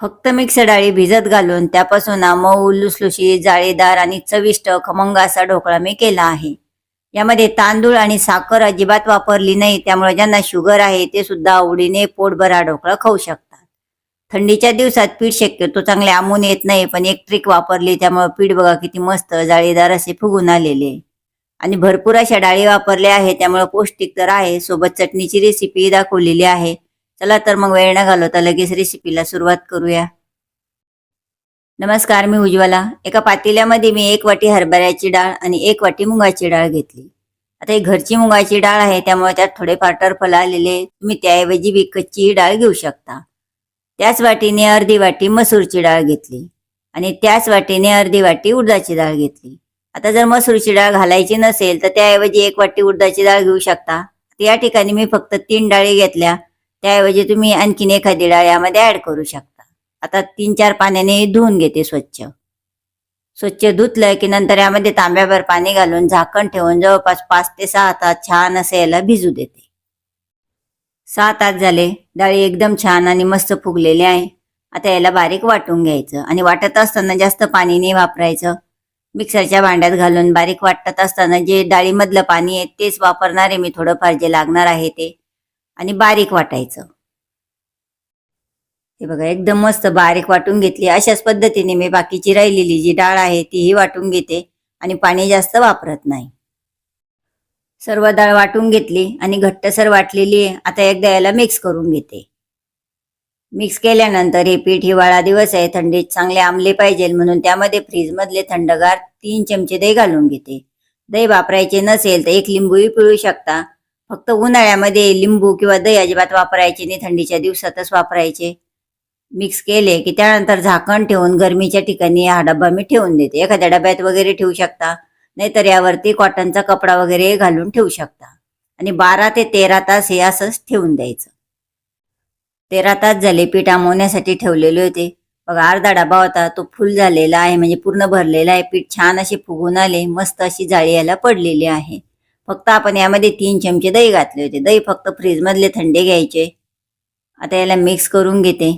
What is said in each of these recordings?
फक्त मिक्स डाळी भिजत घालून त्यापासून मऊ लुसलुशी जाळीदार आणि चविष्ट खमंग असा ढोकळा मी केला आहे. यामध्ये तांदूळ आणि साखर अजिबात वापरली नाही त्यामुळे ज्यांना शुगर आहे ते सुद्धा आवडीने पोटभरा ढोकळा खाऊ शकतात. थंडीच्या दिवसात पीठ शक्यतो चांगले आमून येत नाही पण एक ट्रिक वापरली त्यामुळे पीठ बघा किती मस्त जाळीदार असे फुगून आलेले. आणि भरपूर अशा डाळी वापरल्या आहे त्यामुळे पौष्टिक तर आहे. सोबत चटणीची रेसिपी दाखवलेली आहे. चला तर मग वेळ न घालवता लगेच रेसिपीला सुरुवात करूया. नमस्कार मी उज्ज्वला. एका पातेल्यामध्ये मी एक वाटी हरभऱ्याची डाळ आणि एक वाटी मुगाची डाळ घेतली. आता ही घरची मुगाची डाळ आहे त्यामुळे त्यात थोडे फाटर फल आलेले तुम्ही त्याऐवजी विकतची डाळ घेऊ शकता. त्याच वाटीने अर्धी वाटी मसूरची डाळ घेतली आणि त्याच वाटीने अर्धी वाटी उडदाची डाळ घेतली. आता जर मसूरची डाळ घालायची नसेल तर त्याऐवजी एक वाटी उडदाची डाळ घेऊ शकता. या ठिकाणी मी फक्त तीन डाळी घेतल्या. त्याऐवजी तुम्ही आणखीन एखादी डाळ यामध्ये ऍड करू शकता. आता तीन चार पाण्याने धुवून घेते स्वच्छ. स्वच्छ धुतलं की नंतर यामध्ये तांब्याभर पाणी घालून झाकण ठेवून जवळपास पाच ते सहा तास छान असं याला भिजू देते. सहा तास झाले. डाळी एकदम छान आणि मस्त फुगलेली आहे. आता याला बारीक वाटून घ्यायचं आणि वाटत असताना जास्त पाणी नाही वापरायचं. मिक्सरच्या भांड्यात घालून बारीक वाटत असताना जे डाळीमधलं पाणी आहे तेच वापरणार आहे मी. थोडंफार जे लागणार आहे ते. आणि बारीक वाटायचं. हे बघा एकदम मस्त बारीक वाटून घेतली. अशाच पद्धतीने मी बाकीची राहिलेली जी डाळ आहे तीही वाटून घेते आणि पाणी जास्त वापरत नाही. सर्व डाळ वाटून घेतली आणि घट्टसर वाटलेली आहे. आता एकदा याला मिक्स करून घेते. मिक्स केल्यानंतर हे पीठ हिवाळा दिवस आहे. थंडीत चांगले आंबले पाहिजे म्हणून त्यामध्ये फ्रीज मधले थंडगार तीन चमचे दही घालून घेते. दही वापरायचे नसेल तर एक लिंबूही पिळू शकता. फक्त उन्हाळ्यामध्ये लिंबू किंवा दही अजिबात वापरायचे नाही थंडीच्या दिवसातच वापरायचे. मिक्स केले की त्यानंतर झाकण ठेवून गरमीच्या ठिकाणी हा डबा मी ठेवून देते. एखाद्या डब्यात वगैरे ठेवू शकता नाहीतर यावरती कॉटनचा कपडा वगैरे घालून ठेवू शकता. आणि बारा ते तेरा तास हे असंच ठेवून द्यायचं. तेरा तास झाले पीठ आंबवण्यासाठी ठेवलेले होते. बघा अर्धा डबा होता तो फुल झालेला आहे म्हणजे पूर्ण भरलेला आहे. पीठ छान असे फुगून आले मस्त अशी जाळी याला पडलेली आहे. फक्त आपण यामध्ये तीन चमचे दही घातले होते. दही फक्त फ्रीजमधले थंडे घ्यायचे. आता याला मिक्स करून घेते.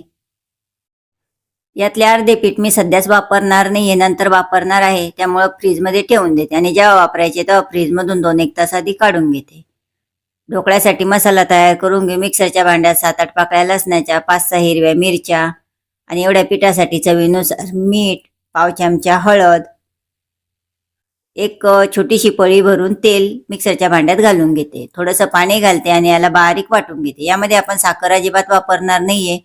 यातले अर्धे पीठ मी सध्याच वापरणार नाहीये नंतर वापरणार आहे. त्यामुळं फ्रीजमध्ये ठेवून देते. आणि जेव्हा वापरायचे तेव्हा फ्रीजमधून दोन एक तास आधी काढून घेते. ढोकळ्यासाठी मसाला तयार करून घे. मिक्सरच्या भांड्यात सात आठ पाकळ्या लसणाच्या पाच सहा हिरव्या मिरच्या आणि एवढ्या पिठासाठी चवीनुसार मीठ पाव चमचा हळद एक छोटीशी पळी भरून तेल मिक्सरच्या भांड्यात घालून घेते. थोडंसं पाणी घालते आणि याला बारीक वाटून घेते. यामध्ये आपण साखर अजिबात वापरणार नाहीये.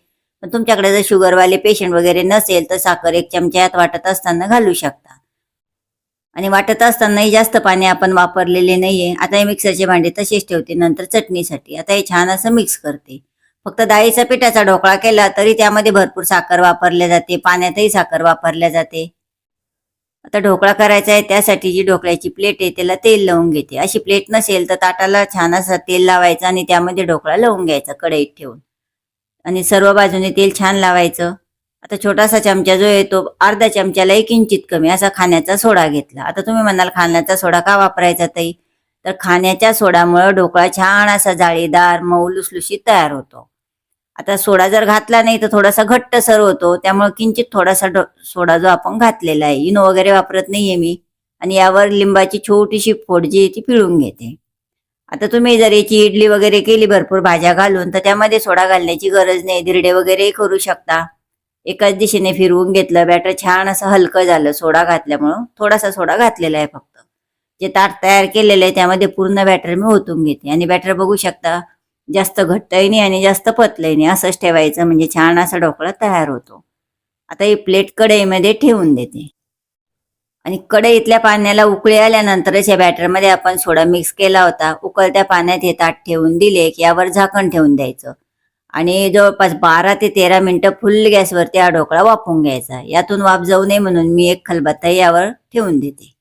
पण तुमच्याकडे जर शुगरवाले पेशंट वगैरे नसेल तर साखर एक चमच्यात वाटत असताना घालू शकता. आणि वाटत असतानाही जास्त पाणी आपण वापरलेले नाहीये. आता हे मिक्सरचे भांडे तसेच ठेवते नंतर चटणीसाठी. आता हे छान असं मिक्स करते. फक्त डाळीचा पिठाचा ढोकळा केला तरी त्यामध्ये भरपूर साखर वापरल्या जाते पाण्यातही साखर वापरल्या जाते. आता ढोकळा करायचा आहे त्यासाठी जी ढोकळ्याची प्लेट आहे त्याला तेल लावून घेते. अशी प्लेट नसेल तर ताटाला छान असं तेल लावायचं आणि त्यामध्ये ढोकळा लावून घ्यायचा कढईत ठेवून. आणि सर्व बाजूने तेल छान लावायचं. आता छोटासा चमचा जो आहे तो अर्धा चमच्यालाही किंचित कमी असा खाण्याचा सोडा घेतला. आता तुम्ही म्हणाल खाण्याचा सोडा का वापरायचा ताई? तर खाण्याच्या सोडामुळे ढोकळा छान असा जाळीदार मऊ लुसलुशीत तयार होतो. आता सोडा जर घातला नाही तर थोडासा घट्ट सर होतो. त्यामुळे किंचित थोडासा सोडा जो आपण घातलेला आहे. इनो वगैरे वापरत नाहीये मी. आणि यावर लिंबाची छोटीशी फोड जी ती पिळून घेते. आता तुम्ही जर याची इडली वगैरे केली भरपूर भाज्या घालून तर त्यामध्ये सोडा घालण्याची गरज नाही. धिरडे वगैरे करू शकता. एकाच दिशेने फिरवून घेतलं बॅटर छान असं हलकं झालं सोडा घातल्यामुळं. थोडासा सोडा घातलेला आहे फक्त. जे ताट तयार केलेलं आहे त्यामध्ये पूर्ण बॅटर मी ओतून घेते. आणि बॅटर बघू शकता जास्त घट्टही नाही आणि जास्त पतलंही नाही असंच ठेवायचं म्हणजे छान असा ढोकळा तयार होतो. आता ही प्लेट कढईमध्ये ठेवून देते. आणि कढईतल्या पाण्याला उकळी आल्यानंतरच या बॅटरमध्ये आपण सोडा मिक्स केला होता. उकळत्या पाण्यात हे ताट ठेवून दिले की यावर झाकण ठेवून द्यायचं. आणि जवळपास बारा ते तेरा मिनटं फुल गॅसवरती हा ढोकळा वाफवून घ्यायचा. यातून वाफ जाऊ नये म्हणून मी एक खलबत्ता यावर ठेवून देते.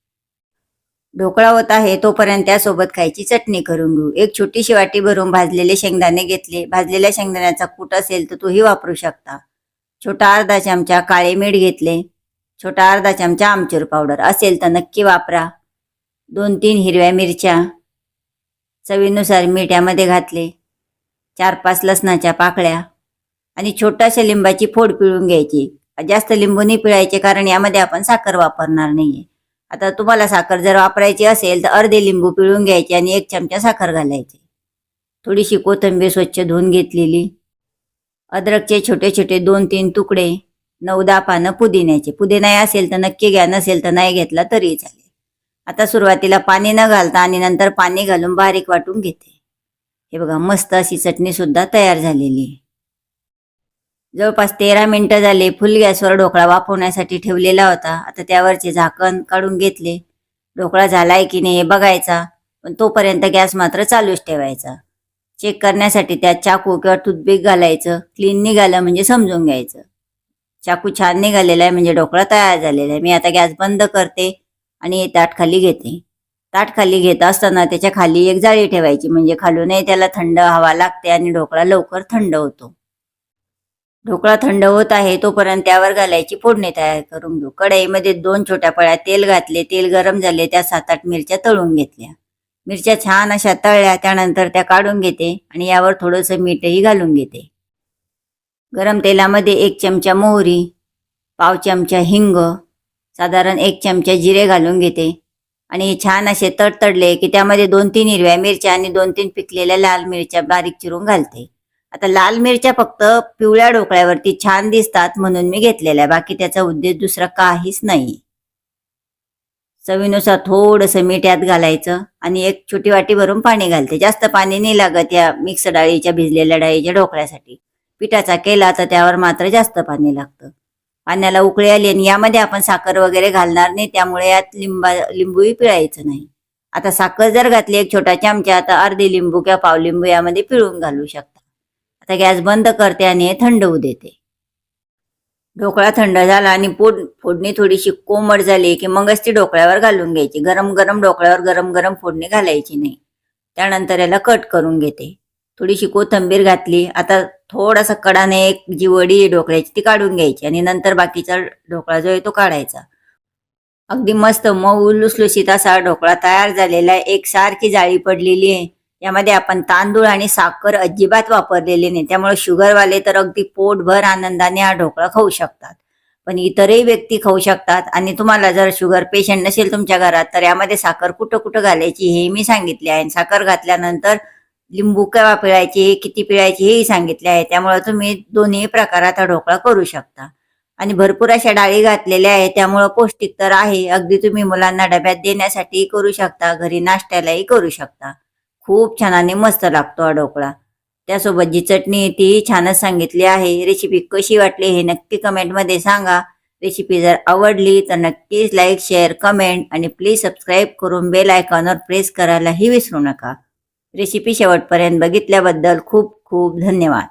ढोकळा होत आहे तोपर्यंत त्यासोबत खायची चटणी करून घेऊ. एक छोटीशी वाटी भरून भाजलेले शेंगदाणे घेतले. भाजलेल्या शेंगदाण्याचा कूट असेल तर तोही वापरू शकता. छोटा अर्धा चमचा काळे मीठ घेतले. छोटा अर्धा चमचा आमचूर पावडर असेल तर नक्की वापरा. दोन तीन हिरव्या मिरच्या चवीनुसार मीठ यामध्ये घातले. चार पाच लसणाच्या पाकळ्या आणि छोट्याशा लिंबाची फोड पिळून घ्यायची. जास्त लिंबू नाही पिळायचे कारण यामध्ये आपण साखर वापरणार नाहीये. आता तुम्हाला साखर जर वापरायची असेल तर अर्धे लिंबू पिळून घ्यायचे आणि एक चमचा साखर घालायची. थोडीशी कोथिंबीर स्वच्छ धुवून घेतलेली. अद्रकचे छोटे छोटे दोन तीन तुकडे नऊ दहा पानं पुदिन्याचे. पुदिना असेल तर नक्की घ्या नसेल तर नाही घेतला तरी चालेल. आता सुरुवातीला पाणी न घालता आणि नंतर पाणी घालून बारीक वाटून घेते. हे बघा मस्त अशी चटणी सुद्धा तयार झालेली आहे. जवळपास तेरा मिनिटं झाले फुल गॅसवर ढोकळा वाफवण्यासाठी ठेवलेला होता. आता त्यावरचे झाकण काढून घेतले. ढोकळा झालाय की नाही हे बघायचा पण तोपर्यंत गॅस मात्र चालूच ठेवायचा. चेक करण्यासाठी त्यात चाकू किंवा टूथपिक घालायचं क्लीन निघालं म्हणजे समजून घ्यायचं. चाकू छान निघालेला आहे म्हणजे ढोकळा तयार झालेला आहे. मी आता गॅस बंद करते आणि हे ताट खाली घेते. ताट खाली घेत असताना त्याच्याखाली एक जाळी ठेवायची म्हणजे खालूनही त्याला थंड हवा लागते आणि ढोकळा लवकर थंड होतो. ढोकळा थंड होत आहे तोपर्यंत त्यावर घालायची फोडणी तयार करून घेऊ. कढईमध्ये दोन छोट्या पळ्या तेल घातले तेल गरम झाले त्या सात आठ मिरच्या तळून घेतल्या. मिरच्या छान अशा तळल्या त्यानंतर त्या काढून घेते आणि यावर थोडंसं मीठही घालून घेते. गरम तेलामध्ये एक चमचा मोहरी पाव चमचा हिंग साधारण एक चमचा जिरे घालून घेते. आणि हे छान असे तडतडले की त्यामध्ये दोन तीन हिरव्या मिरच्या आणि दोन तीन पिकलेल्या लाल मिरच्या बारीक चिरून घालते. आता लाल मिरच्या फक्त पिवळ्या ढोकळ्यावरती छान दिसतात म्हणून मी घेतलेल्या. बाकी त्याचा उद्देश दुसरा काहीच नाही. चवीनुसार थोडंसं मीठ यात घालायचं आणि एक छोटी वाटी भरून पाणी घालते. जास्त पाणी नाही लागत या मिक्स डाळीच्या भिजलेल्या डाळीच्या ढोकळ्यासाठी पिठाचा केला तर त्यावर मात्र जास्त पाणी लागतं. पाण्याला उकळी आली आणि यामध्ये आपण साखर वगैरे घालणार नाही त्यामुळे यात लिंबा लिंबूही पिळायचं नाही. आता साखर जर घातली एक छोटा चमचा आता अर्धी लिंबू किंवा पाव लिंबू यामध्ये पिळून घालू शकता. आता गॅस बंद करते आणि हे थंड होऊ देते. ढोकळा थंड झाला आणि पोट फोडणी थोडीशी कोमट झाली की मगच ती ढोकळ्यावर घालून घ्यायची. गरम गरम ढोकळ्यावर गरम गरम फोडणी घालायची नाही. त्यानंतर याला कट करून घेते. थोडीशी कोथंबीर घातली. आता थोडासा कडाने एक जी वडी ढोकळ्याची ती काढून घ्यायची आणि नंतर बाकीचा ढोकळा जो आहे तो काढायचा. अगदी मस्त मऊ लुसलुसीत असा ढोकळा तयार झालेला आहे. एक सारखी जाळी पडलेली आहे. यामध्ये आपण तांदूळ आणि साखर अजिबात वापरलेली नाही. त्यामुळे शुगरवाले तर अगदी पोटभर आनंदाने हा ढोकळा खाऊ शकतात. पण इतरही व्यक्ती खाऊ शकतात. आणि तुम्हाला जर शुगर पेशंट नसेल तुमच्या घरात तर यामध्ये साखर कुठं कुठं घालायची हे मी सांगितले आहे. साखर घातल्यानंतर लिंबू केव्हा पिळायची हे किती पिळायची हेही सांगितले आहे. त्यामुळे तुम्ही दोन्ही प्रकारात हा ढोकळा करू शकता. आणि भरपूर अशा डाळी घातलेल्या आहेत. त्यामुळं पौष्टिक तर आहे. अगदी तुम्ही मुलांना डब्यात देण्यासाठीही करू शकता घरी नाश्त्यालाही करू शकता. खूप छान आणि मस्त लागतो हा ढोकळा. त्यासोबत जी चटणी आहे छानच सांगितली आहे. रेसिपी कशी वाटली हे नक्की कमेंटमध्ये सांगा. रेसिपी जर आवडली तर नक्कीच लाईक शेअर कमेंट आणि प्लीज सबस्क्राईब करून बेल आयकॉनवर प्रेस करायलाही विसरू नका. रेसिपी शेवटपर्यंत बघितल्याबद्दल खूप खूप धन्यवाद.